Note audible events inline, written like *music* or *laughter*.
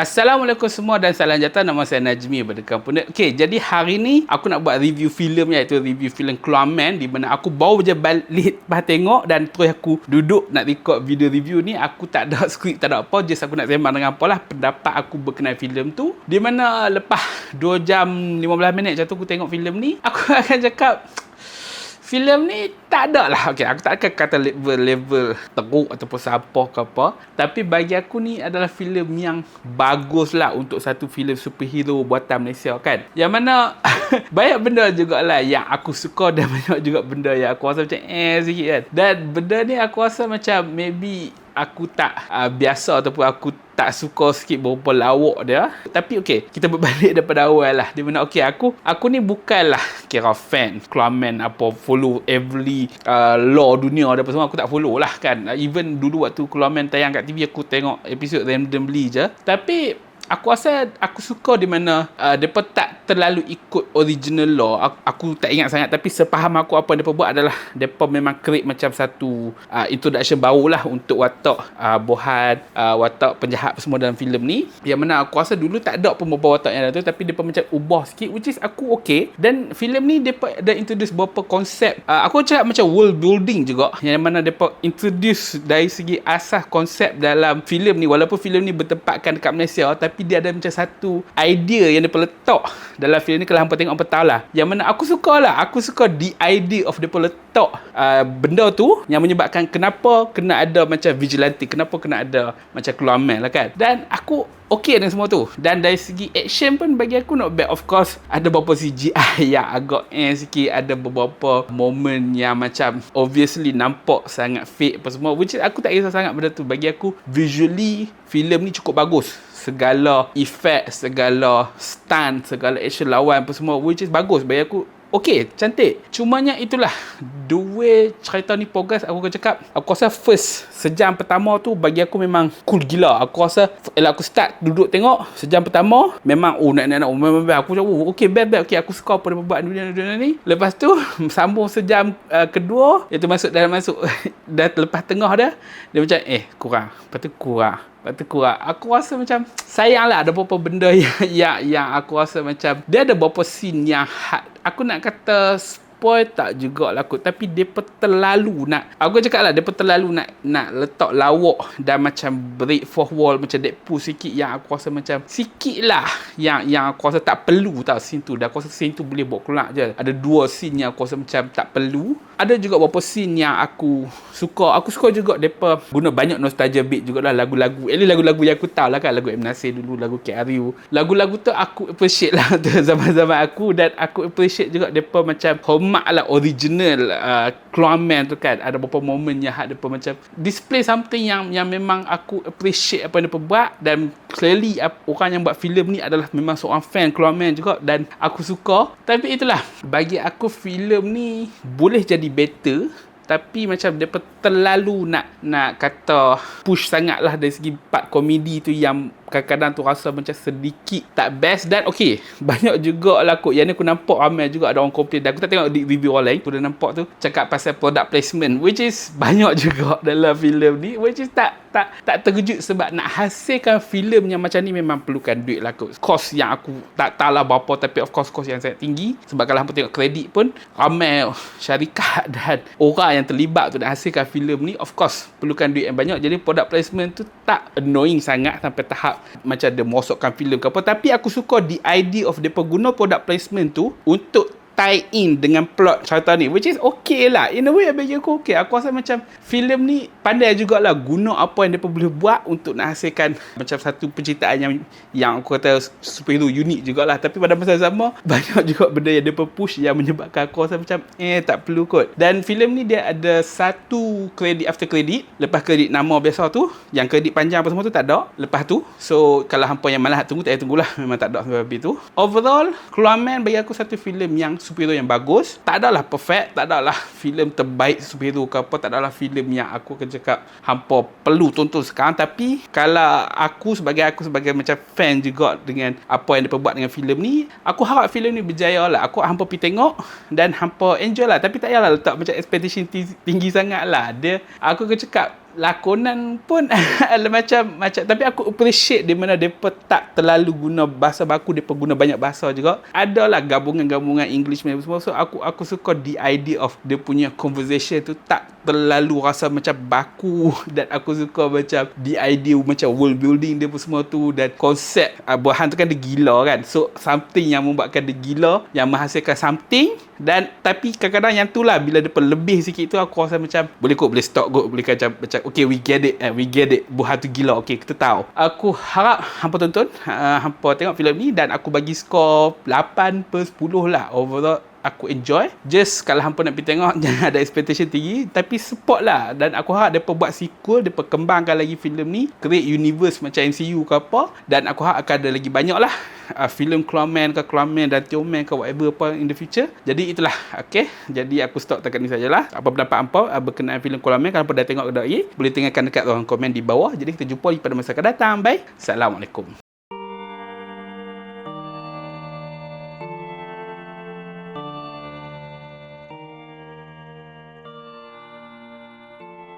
Assalamualaikum semua dan salam jatuh Nama saya Najmi pada kampung. Okay, jadi hari ni aku nak buat review filem iaitu review filem Clawman di mana aku baru je balik lepas tengok dan terus aku duduk nak record video review ni. Aku tak ada *laughs* skrip, tak ada apa just aku nak sembang dengan apa lah. Pendapat aku berkenaan filem tu di mana lepas 2 jam 15 minit macam tu aku tengok filem ni aku *laughs* akan cakap filem ni tak ada lah. Okay, aku tak akan kata level-level teruk ataupun siapa ke apa. Tapi bagi aku ni adalah filem yang bagus lah untuk satu filem superhero buatan Malaysia kan? Yang mana *laughs* banyak benda jugalah yang aku suka dan *laughs* banyak juga benda yang aku rasa macam eh sikit kan? Dan benda ni aku rasa macam maybe aku tak uh, biasa ataupun aku tak suka sikit berapa lawak dia. Tapi okey kita berbalik *laughs* daripada awal lah. Di mana okey aku aku ni bukanlah kira fan Clawman apa follow every uh, law dunia apa semua. Aku tak follow lah kan. Even dulu waktu Clawman tayang kat TV aku tengok episod randomly je. Tapi aku rasa aku suka di mana uh, depa tak terlalu ikut original law. Aku, aku tak ingat sangat tapi sepaham aku apa depa buat adalah depa memang create macam satu uh, introduction baru lah untuk watak uh, bohan uh, watak penjahat semua dalam filem ni. Yang mana aku rasa dulu tak ada pun beberapa watak yang ada tu tapi depa macam ubah sikit which is aku okay. Dan filem ni depa ada introduce beberapa konsep uh, aku cakap macam world building juga yang mana depa introduce dari segi asas konsep dalam filem ni. Walaupun filem ni bertempatkan dekat Malaysia tapi tapi dia ada macam satu idea yang dia letak dalam filem ni kalau hampa tengok hampa tahu lah. Yang mana aku suka lah. Aku suka the idea of dia letak uh, benda tu yang menyebabkan kenapa kena ada macam vigilante kenapa kena ada macam keluar lah kan. Dan aku okey dengan semua tu. Dan dari segi action pun bagi aku not bad. Of course ada beberapa CGI *laughs* yang agak eh sikit. Ada beberapa moment yang macam obviously nampak sangat fake apa semua. Which aku tak kisah sangat benda tu. Bagi aku visually filem ni cukup bagus segala efek segala stunt segala action lawan apa semua which is bagus bagi aku Okey, cantik. Cumanya itulah the way cerita ni progress aku akan cakap. Aku rasa first sejam pertama tu bagi aku memang cool gila. Aku rasa bila aku start duduk tengok sejam pertama memang oh nak nak nak memang aku cakap oh, okey best best okey aku suka apa dia buat dunia dunia ni. Lepas tu *laughs* sambung sejam uh, kedua iaitu masuk dalam *laughs* masuk dah lepas tengah dah dia macam eh kurang. Lepas tu kurang. Lepas tu kurang. Aku rasa macam sayang lah ada beberapa benda *laughs* yang, yang, yang aku rasa macam dia ada beberapa scene yang hard. Aku nak kata spoil tak jugalah kot tapi depa terlalu nak aku cakap lah depa terlalu nak nak letak lawak dan macam break fourth wall macam Deadpool sikit yang aku rasa macam sikit lah yang yang aku rasa tak perlu tau scene tu dan aku rasa scene tu boleh buat keluar je ada dua scene yang aku rasa macam tak perlu ada juga beberapa scene yang aku suka. Aku suka juga depa guna banyak nostalgia beat jugalah lagu-lagu. At lagu-lagu yang aku tahu lah kan lagu M. Nasir dulu lagu KRU lagu-lagu tu aku appreciate lah *laughs* zaman-zaman aku dan aku appreciate juga depa macam home mak lah original uh, Clawman tu kan. Ada beberapa moment yang ada macam display something yang yang memang aku appreciate apa yang dia buat dan clearly orang yang buat filem ni adalah memang seorang fan Clawman juga dan aku suka. Tapi itulah bagi aku filem ni boleh jadi better tapi macam dia terlalu nak nak kata push sangat lah dari segi part komedi tu yang kadang-kadang tu rasa macam sedikit tak best. Dan okay *laughs* banyak juga lah kot. Yang ni aku nampak ramai juga ada orang komplain. Dan aku tak tengok di review orang lain aku dah nampak tu cakap pasal product placement which is banyak *laughs* juga dalam filem ni which is tak tak tak terkejut sebab nak hasilkan filem yang macam ni memang perlukan duit lah kot. Cost yang aku tak tahu lah berapa tapi of course cost yang sangat tinggi. Sebab kalau hampa tengok kredit pun ramai *laughs* syarikat dan orang yang terlibat tu nak hasilkan filem ni of course perlukan duit yang banyak. Jadi product placement tu tak annoying sangat sampai tahap macam dia merosokkan filem ke apa. Tapi aku suka the idea of dia guna product placement tu untuk tie in dengan plot cerita ni which is okay lah. In a way bagi aku okay. Aku rasa macam filem ni pandai jugalah guna apa yang dia boleh buat untuk nak hasilkan macam satu penceritaan yang yang aku kata superhero unik jugalah. Tapi pada masa sama *laughs* banyak juga benda yang dia push yang menyebabkan aku rasa macam eh tak perlu kot. Dan filem ni dia ada satu kredit after kredit lepas kredit nama biasa tu yang kredit panjang apa semua tu tak ada. Lepas tu so kalau hampa yang malas tunggu tak payah tunggulah. Memang tak ada sebab itu overall Clawman bagi aku satu filem yang superhero yang bagus tak adalah perfect tak adalah filem terbaik superhero ke apa tak adalah filem yang aku akan cakap hampa perlu tonton sekarang. Tapi kalau aku sebagai aku sebagai macam fan juga dengan apa yang dia buat dengan filem ni aku harap filem ni berjaya lah. Aku hampa pergi tengok dan hampa enjoy lah. Tapi tak payahlah letak macam expectation tinggi sangat lah. Dia aku akan cakap lakonan pun *laughs* macam macam tapi aku appreciate di mana depa tak terlalu guna bahasa baku depa guna banyak bahasa juga. Adalah gabungan-gabungan English semua. So aku aku suka the idea of dia punya conversation tu tak terlalu rasa macam baku. *laughs* Dan aku suka macam the idea macam world building dia pun semua tu. Dan konsep uh, buahan tu kan dia gila kan. So something yang membuatkan dia gila yang menghasilkan something. Dan tapi kadang-kadang yang tu lah bila dia lebih sikit tu aku rasa macam boleh kot boleh stop kot. Boleh macam macam okay we get it eh, we get it. Buahan tu gila. Okay kita tahu. Aku harap hampa tonton uh, hampa tengok filem ni dan aku bagi skor 8 per 10 lah overall aku enjoy. Just kalau hampa nak pergi tengok *laughs* jangan ada expectation tinggi. Tapi support lah. Dan aku harap mereka buat sequel mereka kembangkan lagi filem ni create universe macam MCU ke apa. Dan aku harap akan ada lagi banyak lah. Uh, filem Clownman ke Clownman dan Tioman ke whatever apa in the future. Jadi itulah okay? Jadi aku stop dekat ni sajalah. Apa pendapat hampa uh, berkenaan filem Clownman kalau hampa dah tengok ke boleh tinggalkan dekat ruang komen di bawah. Jadi kita jumpa pada masa akan datang. Bye. Assalamualaikum